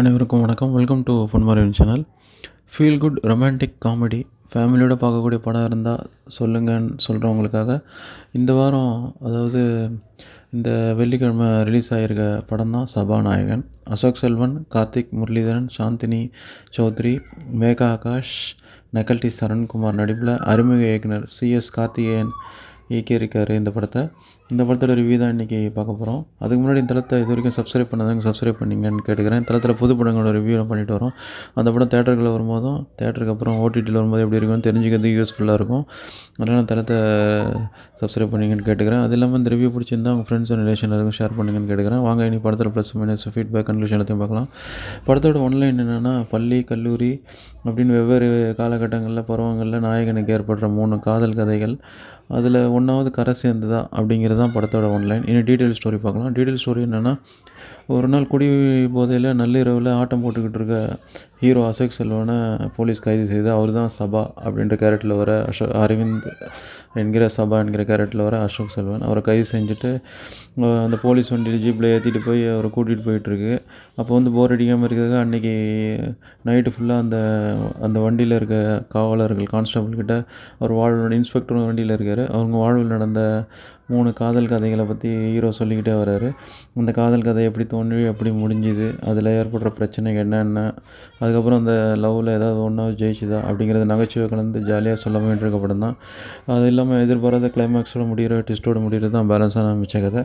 அனைவருக்கும் வணக்கம். Welcome to பொன்மாரின் channel feel good romantic comedy ஃபேமிலியோட பார்க்கக்கூடிய படம் இருந்தால் சொல்லுங்கன்னு சொல்கிறவங்களுக்காக இந்த வாரம் அதாவது இந்த வெள்ளிக்கிழமை ரிலீஸ் ஆகியிருக்க படம் தான் சபாநாயகன். அசோக் செல்வன் கார்த்திக் முரளிதரன் சாந்தினி சௌத்ரி மேகா ஆகாஷ் நக்கல்டி சரண்குமார் நடிப்பில் அறிமுக இயக்குனர் சிஎஸ் கார்த்திகேயன் இயக்கியிருக்கார் இந்த படத்தை. இந்த படத்தோட ரிவ்யூ தான் இன்றைக்கி பார்க்க போகிறோம் அதுக்கு முன்னாடி இந்த தளத்தை இது வரைக்கும் சப்ஸ்கிரைப் பண்ணதாங்க சப்ஸ்கிரைப் பண்ணிங்கன்னு கேட்டுக்கிறேன். தளத்தில் புது படங்களோட ரிவ்யூ பண்ணிட்டு வரோம். அந்த படம் தேட்டருக்குள்ள வரும்போதும் தேட்டருக்கு அப்புறம் ஓடிடியில் வரும்போது எப்படி இருக்கும்னு தெரிஞ்சுக்கிறது யூஸ்ஃபுல்லாக இருக்கும். அதனால் தளத்தை சப்ஸ்கிரைப் பண்ணிங்கன்னு கேட்டுக்கிறேன். அது இல்லாமல் இந்த ரிவ்யூ பிடிச்சிருந்தா உங்கள் ஃப்ரெண்ட்ஸ் அண்ட் ரிலேஷன் எல்லாருக்கும் ஷேர் பண்ணுங்கன்னு கேட்டுக்கிறேன். வாங்க இனி படத்தில் ப்ளஸ் மைனஸ் ஃபீட்பேக் கன்க்ளூஷன் எல்லாத்தையும் பார்க்கலாம். படத்தோட ஒன்லைன் என்னென்னா பள்ளி கல்லூரி அப்படின்னு வெவ்வேறு காலகட்டங்களில் பருவங்களில் நாயகனுக்கு ஏற்படுற மூணு காதல் கதைகள். அதில் ஒன்றாவது கரை சேர்ந்ததா அப்படிங்கிறது இதுதான் படத்தோட ஒன்லைன் இனி டீட்டெயில் ஸ்டோரி பார்க்கலாம். டீட்டெயில் ஸ்டோரி என்னென்னா ஒரு நாள் குடி போதையில் நள்ளிரவில் ஆட்டம் போட்டுக்கிட்டு இருக்க ஹீரோ அசோக் செல்வனை போலீஸ் கைது செய்து அவர் தான் சபா அப்படின்ற கேரக்டரில் வர அசோ அரவிந்த் என்கிற சபா என்கிற கேரக்டரில் வர அசோக் செல்வன். அவரை கைது செஞ்சுட்டு அந்த போலீஸ் வண்டியில் ஜீப்பில் ஏற்றிட்டு போய் அவரை கூட்டிகிட்டு போயிட்டுருக்கு. அப்போ வந்து போர் அடிக்காமல் இருக்கிறதுக்கு அன்றைக்கி நைட்டு ஃபுல்லாக அந்த அந்த வண்டியில் இருக்க காவலர்கள் கான்ஸ்டபிள்கிட்ட அவர் வாழ்வு இன்ஸ்பெக்டரும் வண்டியில் இருக்கார். அவங்க வாழ்வில் நடந்த மூணு காதல் கதைகளை பற்றி ஹீரோ சொல்லிக்கிட்டே வர்றாரு அந்த காதல் கதை எப்படி தோன்றி எப்படி முடிஞ்சுது அதில் ஏற்படுற பிரச்சனைகள் என்னென்ன அதுக்கப்புறம் அந்த லவ்வில் ஏதாவது ஒன்றா ஜெயிச்சுதா அப்படிங்கிறத நகைச்சுவை கலந்து ஜாலியாக சொல்ல வேண்டியிருக்க படம் தான் அது இல்லாமல் எதிர்பாராத கிளைமேக்ஸோட முடிகிற ட்விஸ்ட்டோட முடிகிறது தான் பேலன்ஸான மிச்ச கதை.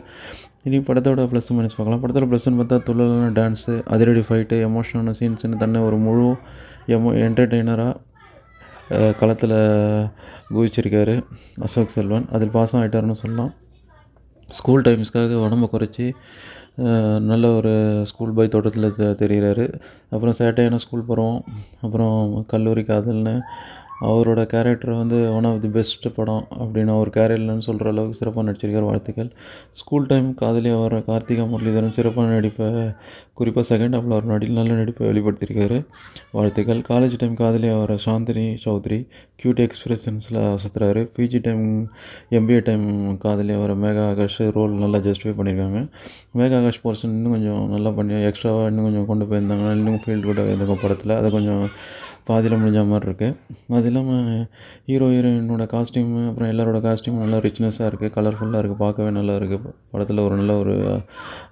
இனி படத்தோட ப்ளஸ் மைனஸ் பார்க்கலாம். படத்தோட ப்ளஸ்ன்னு பார்த்தா துள்ளலான டான்ஸு அதிரடி ஃபைட்டு எமோஷனான சீன்ஸ்னு தன்னை ஒரு முழு எமோ என்டர்டெய்னராக களத்தில் குதிச்சிருக்காரு அசோக் செல்வன். அதில் பாசம் ஆகிட்டாருன்னு சொல்லலாம். ஸ்கூல் டைம்ஸ்க்காக உடம்ப குறைச்சி நல்ல ஒரு ஸ்கூல் பாய் தோட்டத்தில் தெ தெரிகிறாரு அப்புறம் சேட்டையான ஸ்கூல் போகிறோம் அப்புறம் கல்லூரி காதல்னு அவரோட கேரக்டர் வந்து ஒன் ஆஃப் தி பெஸ்ட் படம் அப்படின்னு அவர் கேரியர்லன்னு சொல்கிற அளவுக்கு சிறப்பாக நடிச்சிருக்கார் வாழ்த்துக்கள். ஸ்கூல் டைம் காதலி அவர் கார்த்திகா முரளிதரன் சிறப்பான நடிப்பை குறிப்பாக செகண்ட் ஹாஃபில் அவர் நடில் நல்ல நடிப்பை வெளிப்படுத்தியிருக்காரு. வாழ்த்துக்கள். காலேஜ் டைம் காதலியாக அவர் சாந்தினி சௌத்ரி க்யூட் எக்ஸ்பிரஷன்ஸில் அசத்துறாரு. பிஜி டைம் எம்பிஏ டைம் காதலியாக அவர் மேகா ஆகாஷ் ரோல் நல்லா ஜஸ்டிஃபை பண்ணியிருக்காங்க. மேகா ஆகாஷ் போர்ஷன் இன்னும் கொஞ்சம் நல்லா பண்ணி எக்ஸ்ட்ராவாக இன்னும் கொஞ்சம் கொண்டு போயிருந்தாங்கன்னா இன்னும் ஃபீல்டு கூட இருக்கும் படத்தில். அதை கொஞ்சம் பாதியில் முடிஞ்ச மாதிரி இருக்குது அது இல்லாமல் ஹீரோ ஹீரோயினோட காஸ்டியூம் அப்புறம் எல்லாரோட காஸ்ட்யூமும் நல்லா ரிச்னஸாக இருக்குது கலர்ஃபுல்லாக இருக்குது பார்க்கவே நல்லா இருக்குது படத்தில் ஒரு நல்ல ஒரு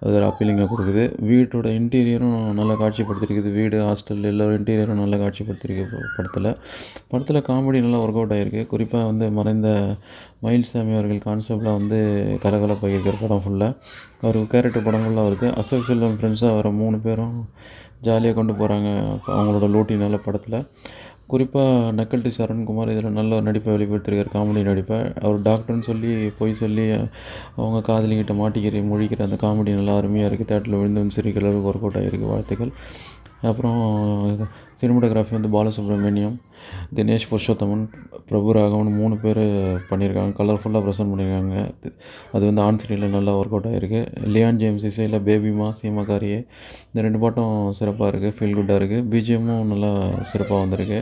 அது ஒரு அப்பீலிங்காக கொடுக்குது. வீட்டோட இன்டீரியரும் நல்லா காட்சிப்படுத்திருக்குது. வீடு ஹாஸ்டல் எல்லோரும் இன்டீரியரும் நல்லா காட்சிப்படுத்திருக்கு படத்தில். படத்தில் காமெடி நல்லா ஒர்க் அவுட் ஆகிருக்கு குறிப்பாக வந்து மறைந்த மயில்சாமி அவர்கள் கான்செப்டில் வந்து கலகலப்பாக இருக்கிற படம் ஃபுல்லாக அவர் கேரக்டர் படம் ஃபுல்லாக வருது. அசோக் செல்வன் ஃப்ரெண்ட்ஸாக வர மூணு பேரும் ஜாலியாக கொண்டு போகிறாங்க அவங்களோட லூட்டி நல்ல படத்தில். குறிப்பாக நக்கல்டி சரண்குமார் இதில் நல்ல ஒரு நடிப்பை வெளிப்படுத்திருக்கார். காமெடி நடிப்பை. அவர் டாக்டர்னு சொல்லி பொய் சொல்லி அவங்க காதலிக்கிட்ட மாட்டிக்கிற முழிக்கிற அந்த காமெடி நல்லா அருமையாக இருக்குது தேட்டரில் விழுந்து வந்து சிரிக்கிற அளவுக்கு ஒர்க் அவுட் ஆகிருக்கு வாழ்த்துக்கள். அப்புறம் சினிமாட்டோகிராஃபி வந்து பாலசுப்ரமணியம் தினேஷ் புருஷோத்தமன் பிரபு ராகவன் மூணு பேர் பண்ணியிருக்காங்க. கலர்ஃபுல்லாக ப்ரெசென்ட் பண்ணியிருக்காங்க. அது வந்து ஆன் ஸ்க்ரீனில் நல்லா ஒர்க் அவுட் ஆகிருக்கு லியான் ஜேம்ஸ் இசையில் பேபிமா சீமாக்காரியே. இந்த ரெண்டு பாட்டும் சிறப்பாக இருக்குது ஃபீல் குட்டாக இருக்குது பிஜிஎம்மும் நல்லா சிறப்பாக வந்திருக்கு.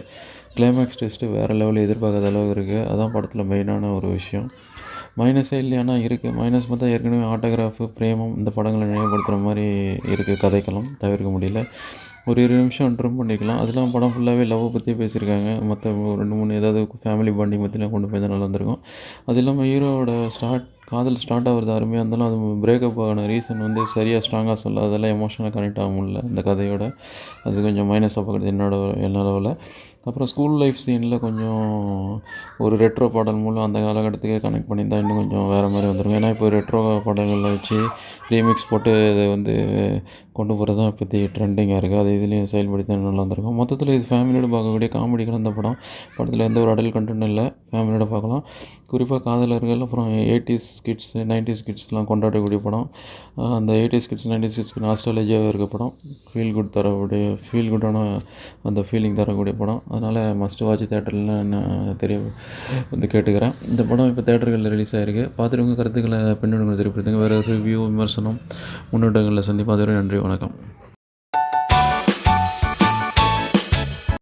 கிளைமேக்ஸ் டெஸ்ட்டு வேறு லெவலில் எதிர்பார்க்காத அளவுக்கு இருக்குது அதான் படத்தில் மெயினான ஒரு விஷயம். மைனஸே இல்லையானா இருக்குது மைனஸ் பார்த்தா ஏற்கனவே ஆட்டோகிராஃபு பிரேமம் இந்த படங்களை நினைவுபடுத்துகிற மாதிரி இருக்குது கதைக்கெல்லாம் தவிர்க்க முடியல. ஒரு இரு நிமிஷம் ட்ரிம் பண்ணிக்கலாம். அதெல்லாம் படம் ஃபுல்லாகவே லவ் பற்றி பேசியிருக்காங்க. மற்ற ரெண்டு மூணு ஏதாவது ஃபேமிலி பாண்டிங் பற்றிலாம் கொண்டு போய் தான் நல்லா இருந்திருக்கும் அது இல்லாமல் ஹீரோவோட ஸ்டார்ட் காதல் ஸ்டார்ட் ஆகிறது அருமையாக இருந்தாலும் அது பிரேக்கப் ஆகின ரீசன் வந்து சரியாக ஸ்ட்ராங்காக சொல்ல அதெல்லாம் எமோஷனலாக கனெக்ட் ஆக முடியல. இந்த கதையோட. அது கொஞ்சம் மைனஸாக பார்க்குறது என்னோட என்ன அளவில் அப்புறம் ஸ்கூல் லைஃப் சீனில் கொஞ்சம் ஒரு ரெட்ரோ பாடல் மூலம் அந்த காலகட்டத்துக்கே கனெக்ட் பண்ணியிருந்தா இன்னும் கொஞ்சம் வேறு மாதிரி வந்துருக்கும். ஏன்னா இப்போ ரெட்ரோ பாடல்களில் வச்சு ரீமிக்ஸ் போட்டு இதை வந்து கொண்டு போகிறது தான் இப்போத்தி ட்ரெண்டிங்காக இருக்குது அது இதுலேயும் செயல்படுத்தி நல்லா வந்திருக்கும். மொத்தத்தில் இது ஃபேமிலியோட பார்க்கக்கூடிய காமெடி கலந்த படம். படத்தில் எந்த ஒரு அடல் கண்டென்ட் இல்லை. ஃபேமிலியோட பார்க்கலாம். குறிப்பாக காதலர்கள் அப்புறம் எயிட்டிஸ் கிட்ஸ் நைன்டிஸ் கிட்ஸ்லாம் கொண்டாடக்கூடிய படம். அந்த எயிட்டிஸ் கிட்ஸ் நைன்டிஸ் கிட்ஸ்க்கு நாஸ்டாலஜியாக இருக்க படம். ஃபீல் குட் தரக்கூடிய ஃபீல் குட்டான அந்த ஃபீலிங் தரக்கூடிய படம். அதனால் மஸ்ட் வாட்ச் தேட்டரில் நான் தெரிய வந்து கேட்டுக்கிறேன். இந்த படம் இப்போ தேட்டர்களில் ரிலீஸ் ஆகிருக்கு பார்த்துட்டு உங்கள் கருத்துக்களை பின்னணிகளை தெரியப்படுத்துங்க வேறு ரிவ்யூ விமர்சனம் முன்னோட்டங்களில் சந்திப்போம். அதுவரை நன்றி வணக்கம்.